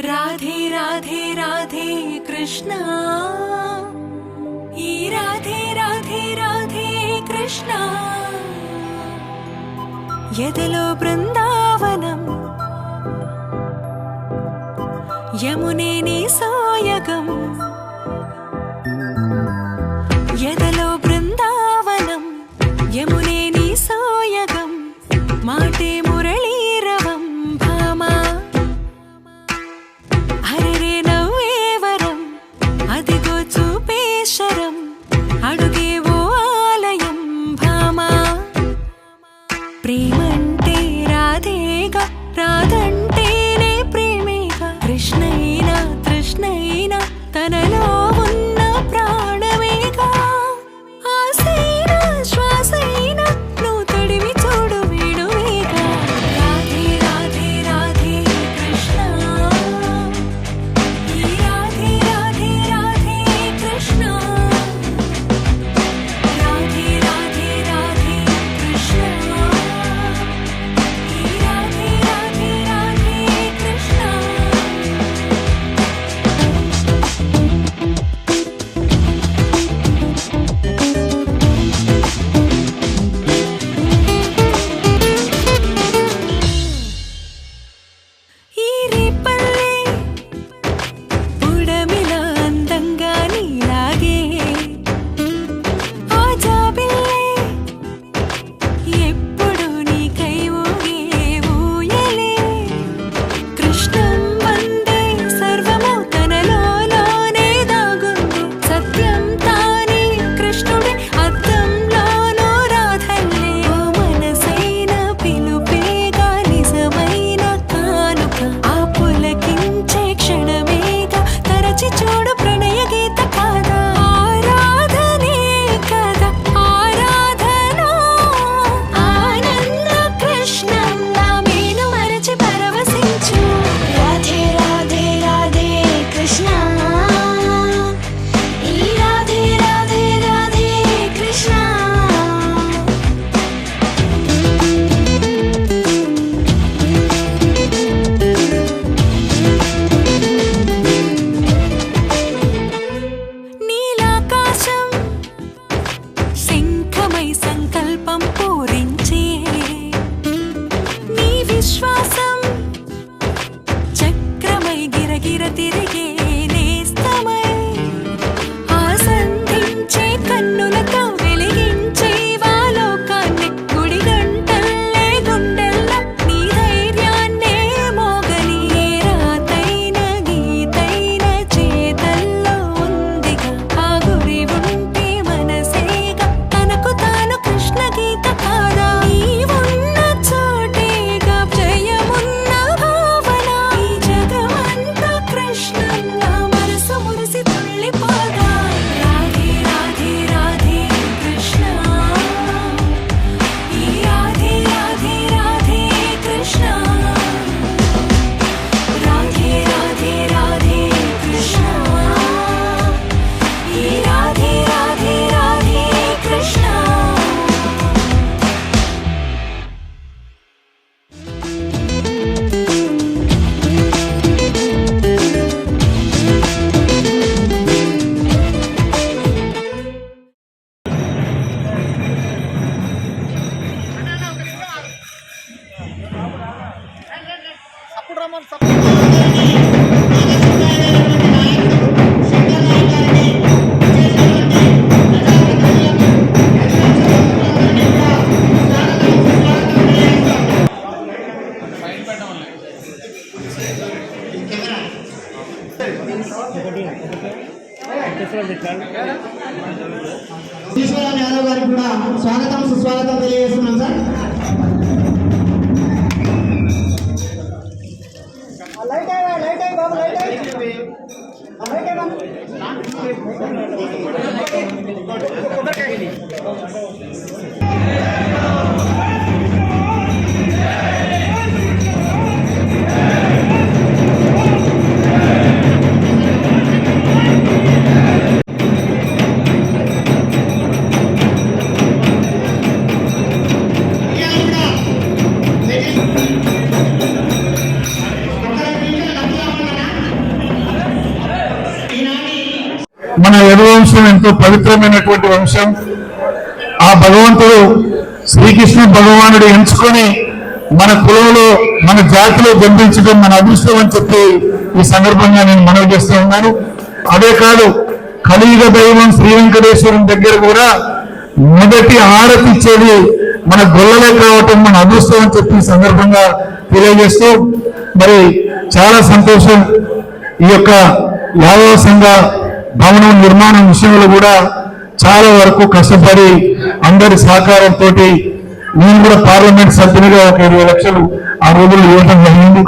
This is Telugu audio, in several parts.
రాధే రాధే రాధే కృష్ణ. ఈ రాధే రాధే రాధే కృష్ణ. ఎదలో బృందావనం. యమునే నీ సాయకం. మాటే ফ্যামিলি వంశం ఎంతో పవిత్రమైనటువంటి వంశం. ఆ భగవంతుడు శ్రీకృష్ణ భగవానుడు ఎంచుకొని మన కులంలో మన జాతిలో జన్మించడం మన అదృష్టం అని చెప్పి ఈ సందర్భంగా నేను మనవి చేస్తూ ఉన్నాను. అదే కాదు కలియుగ దైవం శ్రీ వెంకటేశ్వరం దగ్గర కూడా మొదటి హారతి ఇచ్చేది మన గొల్లలే కావటం మన అదృష్టం అని చెప్పి సందర్భంగా తెలియజేస్తూ మరి చాలా సంతోషం ఈ యొక్క యాదవ సంఘ భవనం నిర్మాణం విషయంలో కూడా చాలా వరకు కష్టపడి అందరి సహకారంతో నేను కూడా పార్లమెంట్ సభ్యునిగా ఒక ఇరవై లక్షలు ఆ రోజుల్లో ఇవ్వడం జరిగింది.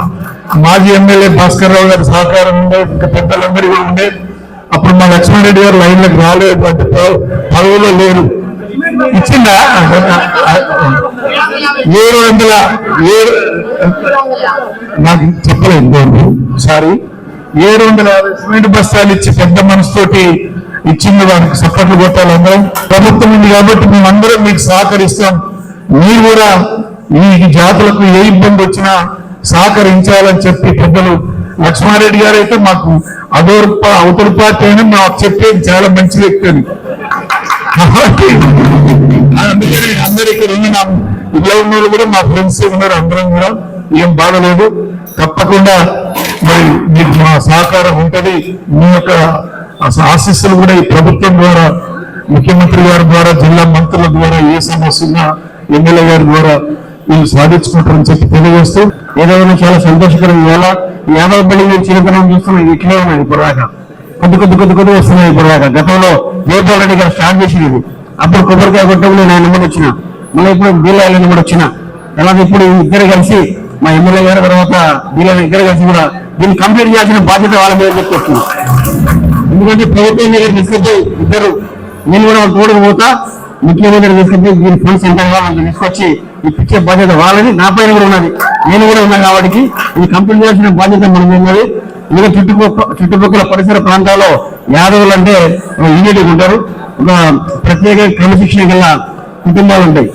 మాజీ ఎమ్మెల్యే భాస్కర్ రావు గారి సహకారం ఉండే ఇంకా పెద్దలందరూ కూడా ఉండే. అప్పుడు మా లక్ష్మణరెడ్డి గారు లైన్లకు రాలేదు అంటే పదవిలో లేరు. ఇచ్చిందా? ఏడు వందల ఏడు నాకు చెప్పలేదు సారీ ఏడు వందల యాభై సిమెంట్ బస్తాలు ఇచ్చి పెద్ద మనసుతోటి ఇచ్చింది వారికి సపోర్ట్లు కొట్టాలి అందరం. ప్రభుత్వం ఉంది కాబట్టి మేమందరం మీకు సహకరిస్తాం. మీరు కూడా ఈ జాతులకు ఏ ఇబ్బంది వచ్చినా సహకరించాలని చెప్పి పెద్దలు లక్ష్మారెడ్డి గారు అయితే మాకు అదోరు అవతల పార్టీ అయినా మాకు చెప్పేది చాలా మంచి వ్యక్తి అని. కాబట్టి అందుకని అందరు ఇక్కడ ఉన్న ఇలా ఉన్న కూడా మా ఫ్రెండ్స్ ఉన్నారు అందరం కూడా. ఏం బాధలేదు తప్పకుండా మరి మీకు మా సహకారం ఉంటది. మీ యొక్క ఆశీస్సులు కూడా ఈ ప్రభుత్వం ద్వారా ముఖ్యమంత్రి గారి ద్వారా జిల్లా మంత్రుల ద్వారా ఏ సమస్య ఉన్నా ఎమ్మెల్యే గారి ద్వారా వీళ్ళు సాధించుకుంటారని చెప్పి తెలియజేస్తూ ఏదైనా చాలా సంతోషకరం. ఇవాళ యాదవ బలి చిన్నతనం చూస్తున్నాం ఇట్లే ఉన్నాయి ఇప్పటిదాకా కొద్ది కొద్ది కొద్ది కొద్ది వస్తున్నాయి ఇప్పటిదాకా గతంలో జయపాల్ రెడ్డి గారు స్టార్ట్ చేసింది అప్పుడు కొబ్బరికాయ కొట్టడం నేను ఆయన వచ్చిన. మళ్ళీ ఇప్పుడు బీలాయల కూడా వచ్చిన. అలాగే ఇప్పుడు ఇద్దరు కలిసి మా ఎమ్మెల్యే గారు తర్వాత దీని ఇద్దరు కలిసి కూడా దీన్ని కంప్లీట్ చేయాల్సిన బాధ్యత వాళ్ళ మీద చెప్పుకొస్తున్నాం ఎందుకంటే ప్రభుత్వం దగ్గర తీసుకొచ్చి ఇద్దరు నేను కూడా వాళ్ళ తోడుకు పోతా ముఖ్యమంత్రి దగ్గర తీసుకొచ్చి దీని ఫండ్స్ ఎంత కావాలని తీసుకొచ్చి ఇప్పించే బాధ్యత వాళ్ళని నా పైన కూడా ఉన్నది. నేను కూడా ఉన్నా కాబట్టి ఇది కంప్లీట్ చేయాల్సిన బాధ్యత మనం ఉన్నది. ఇంకా చుట్టుపక్కల చుట్టుపక్కల పరిసర ప్రాంతాల్లో యాదవులు అంటే యూనిటీ ఉంటారు. ఒక ప్రత్యేక క్రమశిక్షణ గల కుటుంబాలు ఉంటాయి.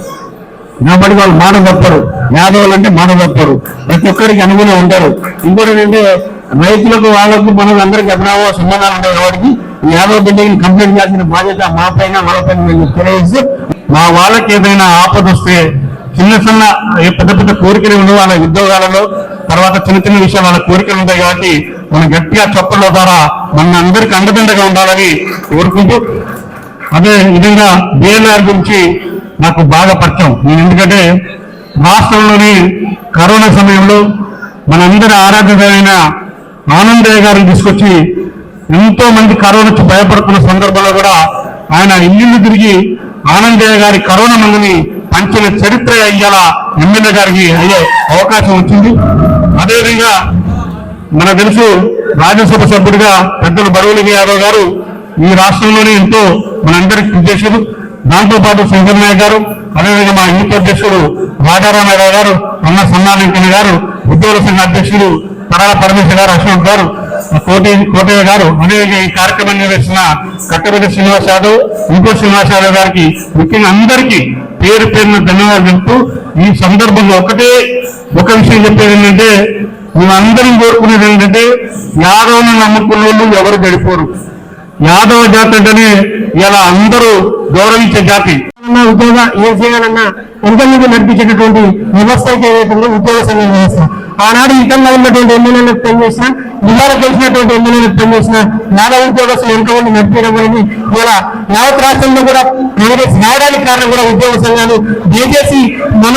కాబట్టి వాళ్ళు మాట తప్పరు యాదవులు అంటే మాట తప్పరు ప్రతి ఒక్కరికి అనుగుణంగా ఉంటారు. ఇంకోటి ఏంటంటే రైతులకు వాళ్ళకు మనకు అందరికి అభినవ సంబంధాలు ఉంటాయి కాబట్టి ఈ యాదవ బిడ్డకి కంప్లీట్ చేయాల్సిన బాధ్యత మా పైన వాళ్ళ పైన మేము తెలియజేస్తూ మా వాళ్ళకి ఏదైనా ఆపద వస్తే చిన్న చిన్న పెద్ద పెద్ద కోరికలు ఉండవు వాళ్ళ ఉద్యోగాలలో తర్వాత చిన్న చిన్న విషయాలు వాళ్ళ కోరికలు ఉంటాయి కాబట్టి మనం గట్టిగా చప్పట్ల ద్వారా మన అందరికి అండదండగా ఉండాలని కోరుకుంటూ అదే విధంగా బీఎన్ఆర్ గురించి నాకు బాగా పరిచయం. నేను ఎందుకంటే రాష్ట్రంలోని కరోనా సమయంలో మనందరి ఆరాధ్యమైన ఆనందయ్య గారిని తీసుకొచ్చి ఎంతో మంది కరోనా భయపడుతున్న సందర్భంలో కూడా ఆయన ఇల్లు తిరిగి ఆనందయ్య గారి కరోనా మందుని పంచిన చరిత్ర అయ్యేలా ఎమ్మెల్యే గారికి అయ్యే అవకాశం వచ్చింది. అదేవిధంగా మనకు తెలుసు రాజ్యసభ సభ్యుడిగా పెద్దలు బరువులి యాదవ్ గారు ఈ రాష్ట్రంలోనే ఎంతో మనందరికి చేశారు. దాంతో పాటు శంకర్ నాయక్ గారు అదేవిధంగా మా యూత్ అధ్యక్షుడు రాజారామరావు గారు అన్న సన్నాలింకన్ గారు ఉద్యోగ సంఘ అధ్యక్షుడు తరాల పరమేశ్వర గారు అశోక్ గారు కోటి కోటయ్య గారు అదేవిధంగా ఈ కార్యక్రమం నిర్వహిస్తున్న కట్టబెట్టి శ్రీనివాస్ యాదవ్ ఇంకో శ్రీనివాస్ యాదవ్ గారికి ముఖ్యంగా అందరికీ పేరు పేరున ధన్యవాదాలు చెప్తూ ఈ సందర్భంలో ఒకటే ఒక విషయం చెప్పేది ఏంటంటే మేమందరం కోరుకునేది ఏంటంటే యాదవ్ని నమ్ముకున్న వాళ్ళు ఎవరు గడిపోరు. యాదవ జాతి అంటేనే ఇలా అందరూ గౌరవించే జాతి. ఉద్యోగ ఏం చేయాలన్నా ఎంతమంది నడిపించేటటువంటి వ్యవస్థ అయితే ఏదైతే ఉద్యోగ సంఘం వ్యవస్థ. ఆనాడు ఇంటర్లో ఉన్నటువంటి ఎమ్మెల్యేలకు పనిచేసిన జిల్లాలో గెలిచినటువంటి ఎమ్మెల్యేలకు పనిచేసిన యాదవ ఉద్యోగస్తులు ఎంతమంది నడిపించడం అనేది ఇలా యావత్ రాష్ట్రంలో కూడా కాంగ్రెస్ రావడానికి కారణం కూడా ఉద్యోగ సంఘాలు. దయచేసి మన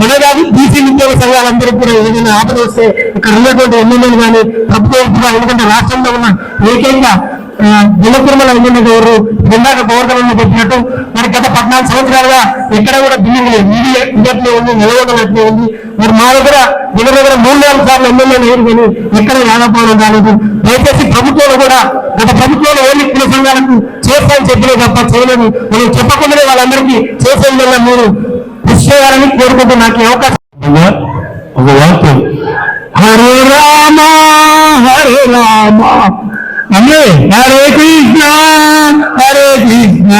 మన కాదు బీసీ ఉద్యోగ సంఘాలందరూ కూడా ఏదైనా ఆపద వస్తే ఇక్కడ ఉన్నటువంటి ఎమ్మెల్యేలు కానీ ప్రభుత్వం కూడా ఎందుకంటే రాష్ట్రంలో ఉన్న ఏకైక దిల్లకుర్మల ఎమ్మెల్యే గారు ఇందాక గోవర్ధనంలో పెట్టినట్టు మరి గత పద్నాలుగు సంవత్సరాలుగా ఎక్కడ కూడా బిల్డింగ్ ఇళ్ళట్లో ఉంది నిలవడలట్లో ఉంది? మరి మా దగ్గర దగ్గర దగ్గర మూడు నాలుగు సార్లు ఎమ్మెల్యే లేరు కానీ ఎక్కడ యాదవపవనం కాలేదు. దయచేసి ప్రభుత్వాలు కూడా గత ప్రభుత్వంలో ఓన్లీ కుల సంఘాలకు చేస్తామని చెప్పిన తప్ప చేయలేదు. మనం చెప్పకుండానే వాళ్ళందరికీ చేసే విధంగా మీరు కృషి చేయాలని కోరుకుంటూ నాకు అవకాశం ఒక వాక్యం. హరే రామ హరే రామ. అమ్మే హరే కృష్ణ హరే కృష్ణ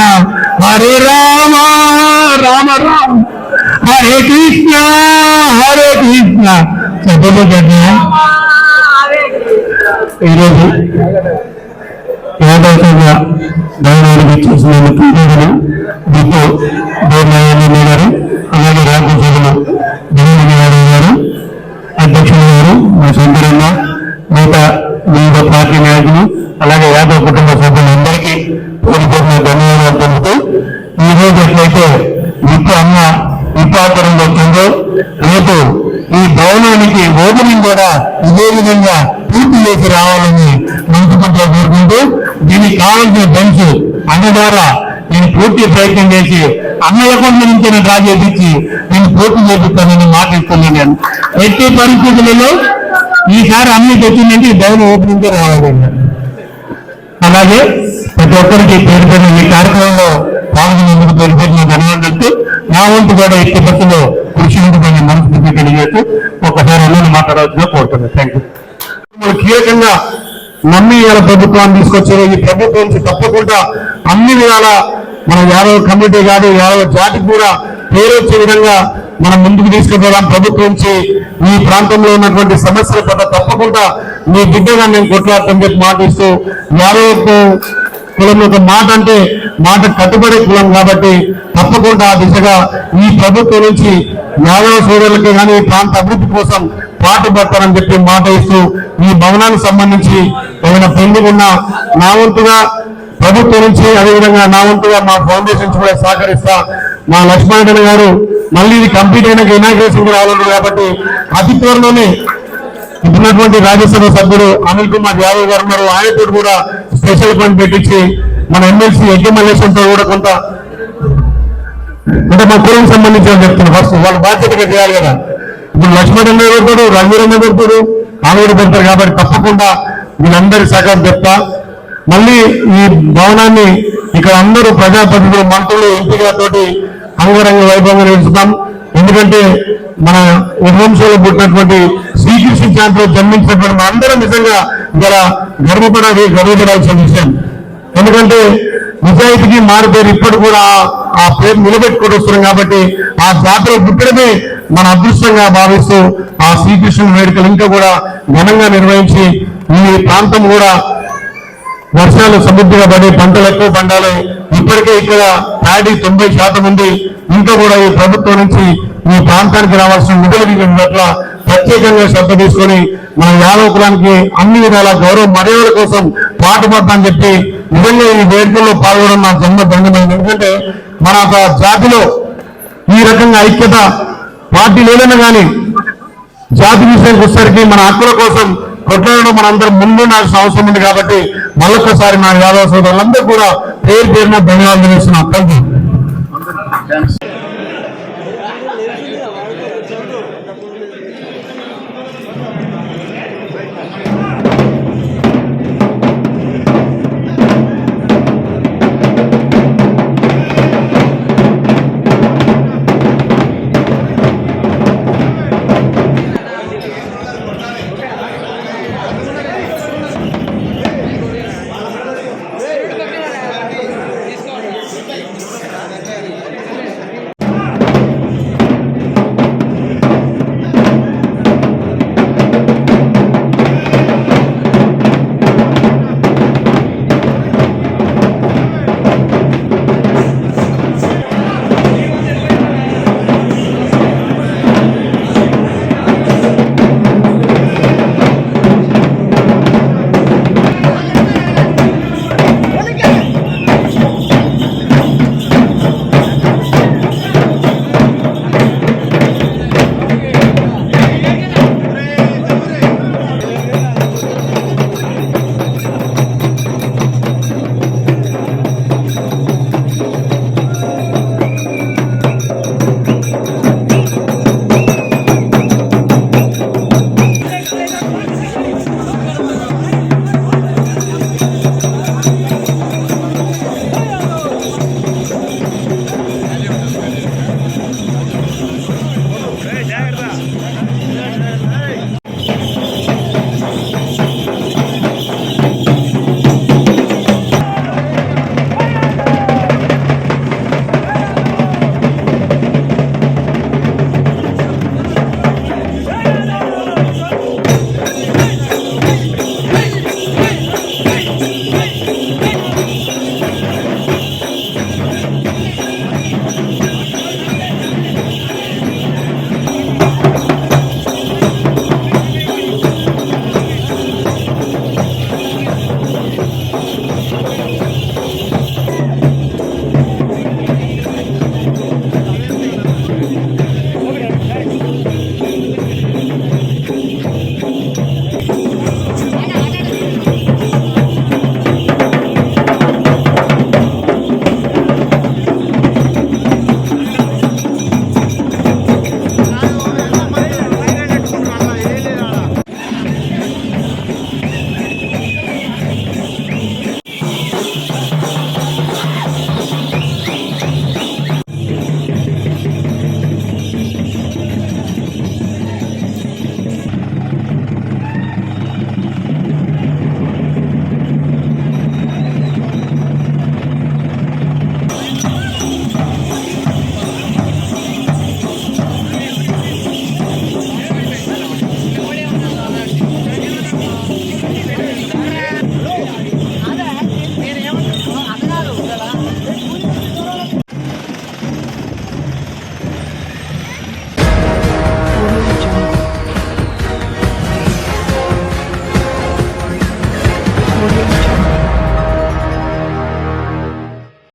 హరే రామ రామ రామ. హరే కృష్ణ హరే కృష్ణ. చెప్పబోతున్నా ఈరోజు యాదవతంగా భవనానికి చేసిన పూజలను డిపో దేవనారాయణ గారు అలాగే రాజ్య సభలో దేవనారాయణ గారు అధ్యక్షులు గారు మా సొంతరన్న మిగతా వివిధ పార్టీ నాయకులు అలాగే యాదవ్ కుటుంబ సభ్యులందరికీ పేరు పేరున ధన్యవాదాలు తెలుపుతూ ఈ రోజు ఎట్లయితే ఇప్పుడు అన్న విపాకరంలో వచ్చిందో రేపు ఈ భవనానికి ఓపెనింగ్ కూడా ఇదే విధంగా పూర్తి చేసి రావాలని మనసుపట్ల కోరుకుంటూ దీనికి కావాల్సిన బెంచ్ అన్న ద్వారా నేను పూర్తి ప్రయత్నం చేసి అన్నయ్య నుంచి నేను డ్రా చేపించి నేను పూర్తి చేపిస్తానని మాట ఇస్తున్నాను నేను ఎట్టి పరిస్థితులలో ఈసారి అన్ని పెట్టిందంటే ఈ భవనం ఓపెనింగ్ రావాలండి. అలాగే ప్రతి ఒక్కరికి పేరు పెట్టిన ఈ కార్యక్రమంలో పాల్గొనేందుకు పేరు పేరున ధన్యవాదాలు నా వంతు కూడా ఎట్టి పట్టులో కృషి ఉంటుందని మనస్ఫూర్తి తెలియజేస్తూ ఒకసారి అన్నీ మాట్లాడవచ్చుగా కోరుతున్నాను. థ్యాంక్ యూ కీలకంగా నమ్మి ఇవాళ ప్రభుత్వాన్ని తీసుకొచ్చారు. ఈ ప్రభుత్వం నుంచి తప్పకుండా అన్ని విధాల మన యాదవ కమిటీ కాదు యాదవ జాతికి కూడా పేరు వచ్చే విధంగా మనం ముందుకు తీసుకెళ్తాం ప్రభుత్వం నుంచి ఈ ప్రాంతంలో ఉన్నటువంటి సమస్యల పట్ల తప్పకుండా మీ బిడ్డగా నేను కొట్లాడటం చెప్పి మాట ఇస్తూ యాదవ కులం యొక్క మాట అంటే మాట కట్టుబడే కులం కాబట్టి తప్పకుండా ఆ దిశగా ఈ ప్రభుత్వం నుంచి యాదవ సోదరులకి కానీ ఈ ప్రాంత అభివృద్ధి కోసం పాటుపడతానని చెప్పి మాట ఇస్తూ ఈ భవనానికి సంబంధించి ఏమైనా పెండింగ్ ఉన్నా నా వంతుగా ప్రభుత్వం నుంచి అదేవిధంగా నా వంతుగా మా ఫౌండేషన్ కూడా సహకరిస్తా మా లక్ష్మణ గారు మళ్ళీ ఇది కంప్లీట్ అయినాక ఇనాగ్రేషన్ కూడా కాబట్టి అతి త్వరలోనే ఇప్పుడున్నటువంటి రాజ్యసభ సభ్యుడు అనిల్ కుమార్ యాదవ్ గారు ఉన్నారు. ఆయనతో కూడా స్పెషల్ ఫండ్ పెట్టించి మన ఎమ్మెల్సీ యజ్ఞ మల్లేశ్వరంతో కూడా కొంత అంటే మా కులం సంబంధించిన చెప్తున్నారు. ఫస్ట్ వాళ్ళ బాధ్యతగా చేయాలి కదా. ఇప్పుడు లక్ష్మణ్ అన్న పెడతాడు రంగీరన్న పెడతాడు పెడతారు కాబట్టి తప్పకుండా వీళ్ళందరి సహకారం చెప్తా. మళ్ళీ ఈ భవనాన్ని ఇక్కడ అందరూ ప్రజాప్రతినిధులు మంత్రులు ఎంపీలతోటి అంగరంగ వైభవంగా నిర్వహిస్తాం. ఎందుకంటే మన విధ్వంసంలో పుట్టినటువంటి శ్రీకృష్ణ శాంతిలో జన్మించినటువంటి మన అందరం నిజంగా ఇక్కడ గర్వపడాలి గర్వపడాల్సిన విషయం. ఎందుకంటే నిజాయితీకి మారిపోయారు ఇప్పటి కూడా ఆ- పేరు నిలబెట్టుకొని వస్తున్నాం కాబట్టి ఆ జాతర పుట్టడమే మన అదృష్టంగా భావిస్తూ ఆ శ్రీకృష్ణుని వేడుకలు ఇంకా కూడా ఘనంగా నిర్వహించి ఈ ప్రాంతం కూడా వర్షాలు సమృద్ధిగా పడి పంటలు ఎక్కువ పండాలి. ఇప్పటికే ఇక్కడ ప్యాడీ తొంభై శాతం ఉంది. ఇంకా కూడా ఈ ప్రభుత్వం నుంచి ఈ ప్రాంతానికి రావాల్సిన నిధుల పట్ల ప్రత్యేకంగా శ్రద్ధ తీసుకొని మన యాదవ కులానికి అన్ని విధాల గౌరవ మర్యాదల కోసం పాటుపడతామని చెప్పి నిజంగా ఈ వేడుకల్లో పాల్గొనడం నా జన్మ దండమైంది ఎందుకంటే మన ఒక జాతిలో ఈ రకంగా ఐక్యత పార్టీ లేదన్నా కానీ జాతి విషయానికి వచ్చేసరికి మన హక్కుల కోసం కొట్లాడడం మనందరం ముందుండాల్సిన అవసరం ఉంది కాబట్టి మళ్ళొక్కసారి నా యాదవ సోదరులందరూ కూడా పేరు పేరున ధన్యవాదాలు తెలుస్తున్నాం. థ్యాంక్